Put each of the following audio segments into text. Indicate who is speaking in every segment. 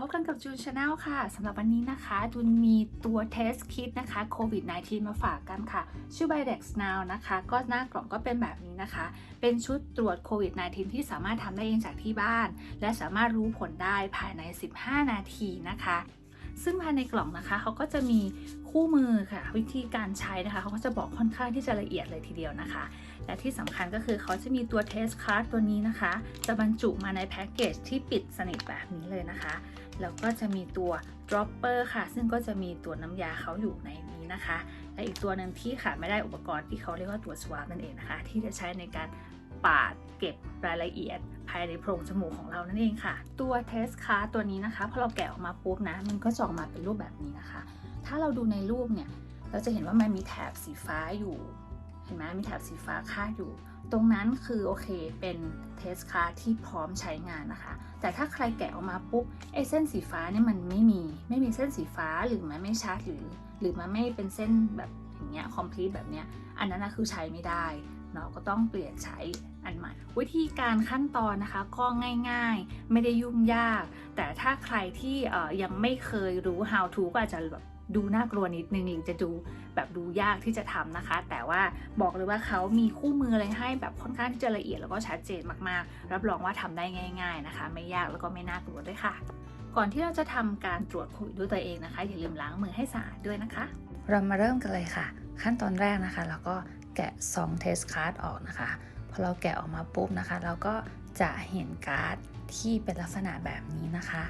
Speaker 1: พบกันกับจูนชาแนลค่ะสำหรับวันนี้นะคะจูนมีตัวเทสคิดนะคะโควิด -19 มาฝากกันค่ะ ชื่อ b i d e x Now นะคะ ก็หน้ากล่องก็เป็นแบบนี้นะคะ เป็นชุดตรวจโควิด -19 ที่สามารถทำได้เองจากที่บ้าน และสามารถรู้ผลได้ภายใน 15 นาทีนะคะ ซึ่งภายในกล่องนะคะเขาก็จะมีคู่มือค่ะ วิธีการใช้นะคะเขาก็จะบอกค่อนข้างที่จะละเอียดเลยทีเดียวนะคะ และที่สำคัญก็คือเขาจะมีตัวเทสค a r d ตัวนี้นะคะ จะบรรจุมาในแพ็กเกจที่ปิดสนิทแบบนี้เลยนะคะ แล้วก็จะมีตัว dropper ค่ะ ซึ่งก็จะมีตัวน้ำยาเขาอยู่ในนี้นะคะ และอีกตัวหนึ่งที่ขาดไม่ได้อุปกรณ์ที่เขาเรียกว่าตัว swab นั่นเองนะคะ ที่จะใช้ในการปาดเก็บรายละเอียดภายในโพรงจมูกของเรานั่นเองค่ะ ตัว test card ตัวนี้นะคะพอเราแกะออกมาปุ๊บนะ มันก็จะออกมาเป็นรูปแบบนี้นะคะ ถ้าเราดูในรูปเนี่ย เราจะเห็นว่ามันมีแถบสีฟ้าอยู่ เห็นไหมมีแถบสีฟ้าคาดอยู่ ตรงนั้นคือโอเคเป็นเทสคาร์ที่พร้อมใช้งานนะคะ แต่ถ้าใครแกะออกมาปุ๊บไอ้เส้นสีฟ้าเนี่ยมันไม่มีไม่มีเส้นสีฟ้าหรือมันไม่ชัดหรือ หรือมันไม่เป็นเส้นแบบอย่างเงี้ยคอมพลีทแบบเนี้ยอันนั้นนะคือใช้ไม่ได้เนาะก็ต้องเปลี่ยนใช้อันใหม่วิธีการขั้นตอนนะคะก็ง่ายๆ ไม่ได้ยุ่งยาก แต่ถ้าใครที่ยังไม่เคยรู้ how to ก็อาจจะแบบ ดูน่ากลัวนิดนึงหรือจะดูแบบดูยากที่จะทำนะคะ แต่ว่าบอกเลยว่าเขามีคู่มืออะไรให้แบบค่อนข้างที่จะละเอียดแล้วก็ชัดเจนมากๆ รับรองว่าทำได้ง่าย ๆนะคะ ไม่ยากแล้วก็ไม่น่ากลัวด้วยค่ะ ก่อนที่เราจะทำการตรวจโควิดด้วยตัวเองนะคะ อย่าลืมล้างมือให้สะอาดด้วยนะคะ
Speaker 2: เรามาเริ่มกันเลยค่ะ ขั้นตอนแรกนะคะเราก็แกะซองเทสการ์ดออกนะคะพอเราแกะออกมาปุ๊บนะคะ เราก็จะเห็นการ์ดที่เป็นลักษณะแบบนี้นะคะ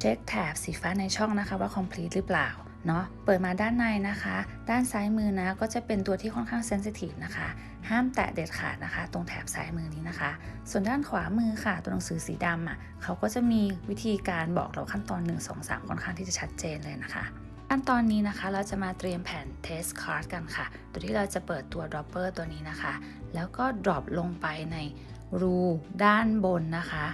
Speaker 2: เช็คแถบสีฟ้าในช่องนะคะว่า complete หรือเปล่า เนาะเปิดมาด้านในนะคะ ด้านซ้ายมือนะก็จะเป็นตัวที่ค่อนข้างเซนซิทีฟนะคะ ห้ามแตะเด็ดขาดนะคะ ตรงแถบซ้ายมือนี้นะคะ ส่วนด้านขวามือค่ะ ตัวหนังสือสีดำอะเขาก็จะมีวิธีการบอกเราขั้นตอน 1 2 3 ค่อนข้างที่จะชัดเจนเลยนะคะขั้นตอนนี้นะคะเราจะมาเตรียมแผ่น test card กันค่ะ ตัวที่เราจะเปิดตัว dropper ตัวนี้นะคะ แล้วก็ drop ลงไปในรูด้านบนนะคะ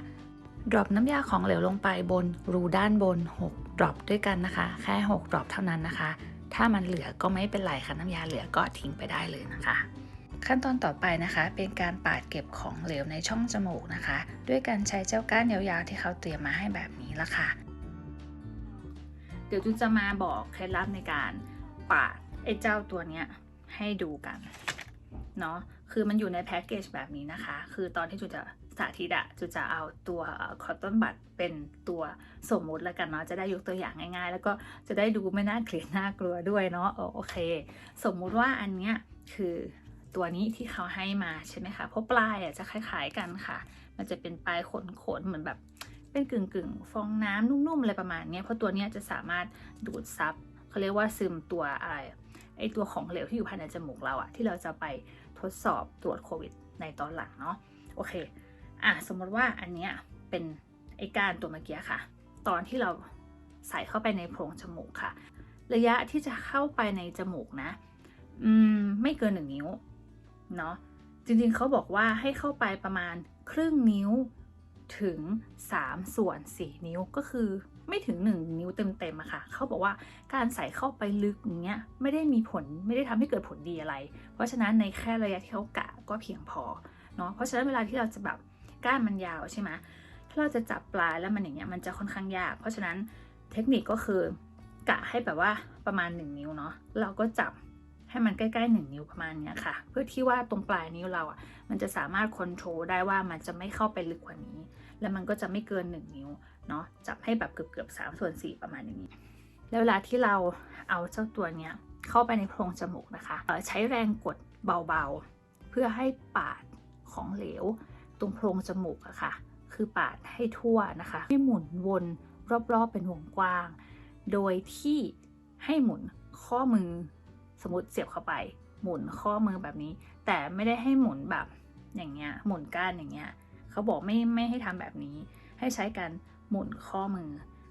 Speaker 2: drop น้ำยาของเหลวลงไปบนรูด้านบน 6 drop ด้วยกันนะคะ แค่6 drop เท่านั้นนะคะ ถ้ามันเหลือก็ไม่เป็นไรค่ะน้ำยาเหลือก็ทิ้งไปได้เลยนะคะ ขั้นตอนต่อไปนะคะ เป็นการปาดเก็บของเหลวในช่องจมูกนะคะ ด้วยการใช้เจ้าก้านยาวๆที่เขาเตรียมมาให้แบบนี้ละค่ะ
Speaker 1: เดี๋ยวจุนจะมาบอกเคล็ดลับในการปาดไอ้เจ้าตัวเนี้ยให้ดูกันเนาะคือมันอยู่ในแพ็กเกจแบบนี้นะคะ คือตอนที่จุนจะ สาธิตอะจุจะเอาตัวคอตตอนบัตเป็นตัวสมมุติแล้วกันเนาะจะได้ยกตัวอย่างง่ายๆ แล้วก็จะได้ดูไม่น่าเกลียดน่ากลัวด้วยเนาะโอเค สมมุติว่าอันเนี้ยคือตัวนี้ที่เขาให้มาใช่ไหมคะเพราะปลายอะจะคล้าย ๆกันค่ะ มันจะเป็นปลายขนๆเหมือนแบบเป็นกึ่งกึ่งๆฟองน้ำนุ่มๆอะไรประมาณนี้เพราะตัวเนี้ยจะสามารถดูดซับเขาเรียกว่าซึมตัวอะไรไอตัวของเหลวที่อยู่ภายในจมูกเราอะที่เราจะไปทดสอบตรวจโควิดในตอนหลังเนาะโอเค อะสมมติว่าอันเนี้ยเป็นไอการตัวเมื่อกี้ค่ะ ตอนที่เราใส่เข้าไปในโพรงจมูกค่ะ ระยะที่จะเข้าไปในจมูกนะอืมไม่เกินหนึ่งนิ้วเนาะจริงๆเขาบอกว่าให้เข้าไปประมาณครึ่งนิ้วถึง 3 ส่วน 4 นิ้วก็คือไม่ถึง 1 นิ้วเต็มๆอะค่ะ เขาบอกว่าการใส่เข้าไปลึกอย่างเงี้ยไม่ได้มีผลไม่ได้ทำให้เกิดผลดีอะไร เพราะฉะนั้นในแค่ระยะที่เขากะก็เพียงพอเนาะเพราะฉะนั้นเวลาที่เราจะแบบ ก้านมันยาวใช่ไหมถ้าเราจะจับปลายแล้วมันอย่างเงี้ยมันจะค่อนข้างยาก เพราะฉะนั้นเทคนิคก็คือกะให้แบบว่าประมาณ 1 นิ้วเนาะเราก็จับให้มันใกล้ๆ 1 นิ้วประมาณเนี้ยค่ะ เพื่อที่ว่าตรงปลายนิ้วเราอะมันจะสามารถควบคุมได้ว่ามันจะไม่เข้าไปลึกกว่านี้ แล้วมันก็จะไม่เกิน 1 นิ้วเนาะจับให้แบบเกือบเกือบสามส่วนสี่ประมาณนี้ แล้วเวลาที่เราเอาเจ้าตัวเนี้ยเข้าไปในโพรงจมูกนะคะเออใช้แรงกดเบาๆ เพื่อให้ปาดของเหลว ตรงโพรงจมูกอะค่ะ คือปาดให้ทั่วนะคะ ให้หมุนวนรอบๆเป็นวงกว้าง โดยที่ให้หมุนข้อมือสมมติเสียบเข้าไป หมุนข้อมือแบบนี้ แต่ไม่ได้ให้หมุนแบบอย่างเงี้ยหมุนก้านอย่างเงี้ยเขาบอกไม่ไม่ให้ทำแบบนี้ ให้ใช้การหมุนข้อมือ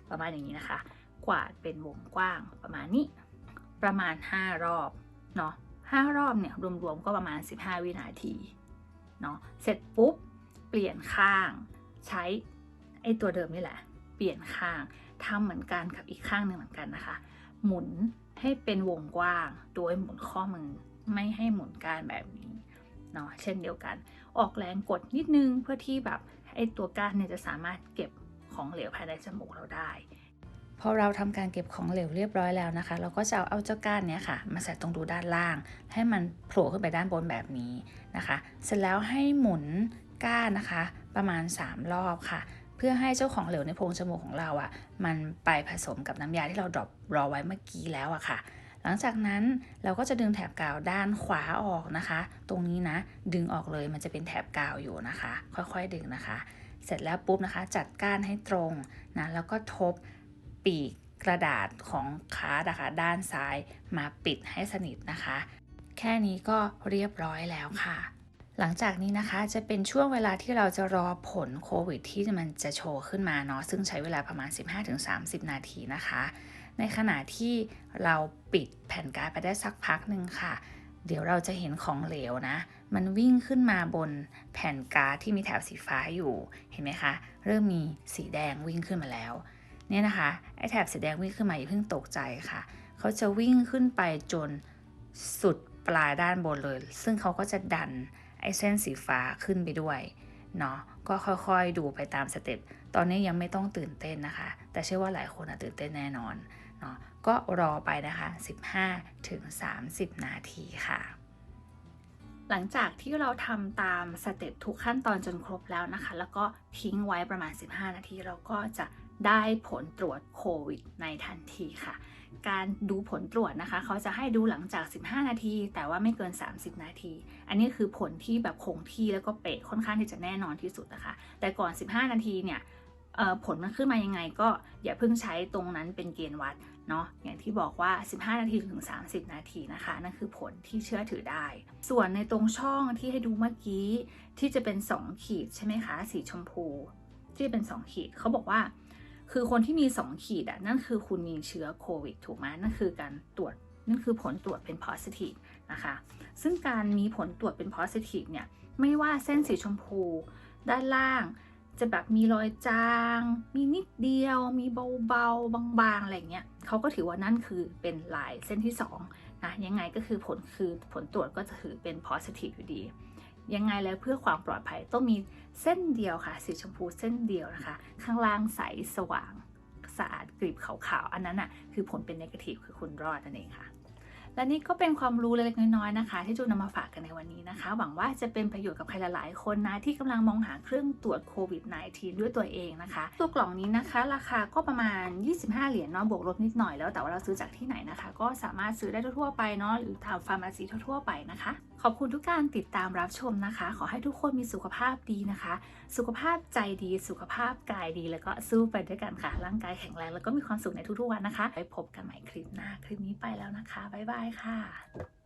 Speaker 1: ประมาณอย่างนี้นะคะ กวาดเป็นวงกว้างประมาณนี้ ประมาณ 5 รอบเนาะ5รอบเนี่ยรวมๆก็ประมาณ 15 วินาทีเนาะเสร็จปุ๊บ ลี่ยนข้าง ใช้ไอตัวเดิมนี่แหละ เปลี่ยนข้างทำเหมือนกันกับอีกข้างหนึ่งเหมือนกันนะคะ หมุนให้เป็นวงกว้าง โดยหมุนข้อมือไม่ให้หมุนกานแบบนี้เนาะเช่นเดียวกัน ออกแรงกดนิดนึงเพื่อที่แบบไอตัวก้านเนี่ยจะสามารถเก็บของเหลวภายในจมูกเราได้
Speaker 2: พอเราทำการเก็บของเหลวเรียบร้อยแล้วนะคะ เราก็จะเอาเอาเจ้าก้านเนี้ยค่ะ มาใส่ตรงรูด้านล่าง ให้มันโผล่ขึ้นไปด้านบนแบบนี้นะคะ เสร็จแล้วให้หมุน ก้านนะคะ ประมาณ 3 รอบค่ะ เพื่อให้เจ้าของเหลวในโพรงจมูกของเราอะ่ะ มันไปผสมกับน้ำยาที่เราดรอปรอไว้เมื่อกี้แล้วอะค่ะ หลังจากนั้นเราก็จะดึงแถบกาวด้านขวาออกนะคะ ตรงนี้นะ ดึงออกเลยมันจะเป็นแถบกาวอยู่นะคะ ค่อยๆดึงนะคะ เสร็จแล้วปุ๊บนะคะ จัดก้านให้ตรงนะแล้วก็ทบปีกกระดาษของคาร์ดนะคะด้านซ้ายมาปิดให้สนิทนะคะ แค่นี้ก็เรียบร้อยแล้วค่ะ หลังจากนี้นะคะจะเป็นช่วงเวลาที่เราจะรอผลโควิดที่มันจะโชว์ขึ้นมาเนาะซึ่งใช้เวลาประมาณ 15-30 นาทีนะคะ ในขณะที่เราปิดแผ่นการ์ดไปได้สักพักหนึ่งค่ะ เดี๋ยวเราจะเห็นของเหลวนะ มันวิ่งขึ้นมาบนแผ่นการ์ดที่มีแถบสีฟ้าอยู่เห็นไหมคะ เริ่มมีสีแดงวิ่งขึ้นมาแล้วเนี่ยนะคะไอ้แถบสีแดงวิ่งขึ้นมาอย่าเพิ่งตกใจค่ะ เขาจะวิ่งขึ้นไปจนสุดปลายด้านบนเลย ซึ่งเขาก็จะดัน ไอ้เส้นสีฟ้าขึ้นไปด้วยเนาะก็ค่อยๆดูไปตามสเต็ปตอนนี้ยังไม่ต้องตื่นเต้นนะคะ แต่เชื่อว่าหลายคนตื่นเต้นแน่นอนเนาะก็รอไปนะคะ 15ถึง30 นาทีค่ะ
Speaker 1: หลังจากที่เราทำตามสเต็ปทุกขั้นตอนจนครบแล้วนะคะ แล้วก็ทิ้งไว้ประมาณ 15 นาที เราก็จะได้ผลตรวจโควิดในทันทีค่ะ การดูผลตรวจนะคะ เขาจะให้ดูหลังจาก 15 นาที แต่ว่าไม่เกิน 30 นาที อันนี้คือผลที่แบบคงที่แล้วก็เป๊ะค่อนข้างที่จะแน่นอนที่สุดนะคะ แต่ก่อน 15 นาทีเนี่ยผลมันขึ้นมายังไงก็อย่าเพิ่งใช้ตรงนั้นเป็นเกณฑ์วัดเนาะอย่างที่บอกว่า 15 นาทีถึง 30 นาทีนะคะ นั่นคือผลที่เชื่อถือได้ ส่วนในตรงช่องที่ให้ดูเมื่อกี้ที่จะเป็น 2 ขีดใช่ไหมคะ สีชมพู ที่เป็น 2 ขีดเขาบอกว่า คือคนที่มี 2 ขีดอะนั่นคือคุณมีเชื้อโควิดถูกไหมนั่นคือการตรวจนั่นคือผลตรวจเป็น positive นะคะ ซึ่งการมีผลตรวจเป็น positive เนี่ย ไม่ว่าเส้นสีชมพู ด้านล่าง จะแบบมีรอยจาง มีนิดเดียว มีเบาๆ บางๆ อะไรเงี้ยเขาก็ถือว่านั่นคือเป็นลายเส้นที่2นะ ยังไงก็คือผลคือผลตรวจก็จะถือเป็น positive อยู่ดี ยังไงแล้วเพื่อความปลอดภัยต้องมีเส้นเดียวค่ะ สีชมพูเส้นเดียวนะคะ ข้างล่างใสสว่างสะอาดกริบขาวๆ อันนั้นน่ะคือผลเป็น negative คือคุณรอดนั่นเองค่ะ และนี่ก็เป็นความรู้เล็กๆน้อยๆนะคะ ที่จูนนำมาฝากกันในวันนี้นะคะ หวังว่าจะเป็นประโยชน์กับใครหลายๆคนนะ ที่กำลังมองหาเครื่องตรวจโควิด -19 ด้วยตัวเองนะคะ ตัวกล่องนี้นะคะ ราคาก็ประมาณ 25 เหรียญเนาะบวกลบนิดหน่อยแล้วแต่ว่าเราซื้อจากที่ไหนนะคะ ก็สามารถซื้อได้ทั่วๆไปเนาะหรือตามฟาร์มาซีทั่วๆไปนะคะขอบคุณทุกการติดตามรับชมนะคะ ขอให้ทุกคนมีสุขภาพดีนะคะ สุขภาพใจดี สุขภาพกายดี แล้วก็สู้ไปด้วยกันค่ะ ร่างกายแข็งแรงแล้วก็มีความสุขในทุกๆวันนะคะ ไปพบกันใหม่คลิปหน้า คลิปนี้ไปแล้วนะคะ บ๊ายบายค่ะ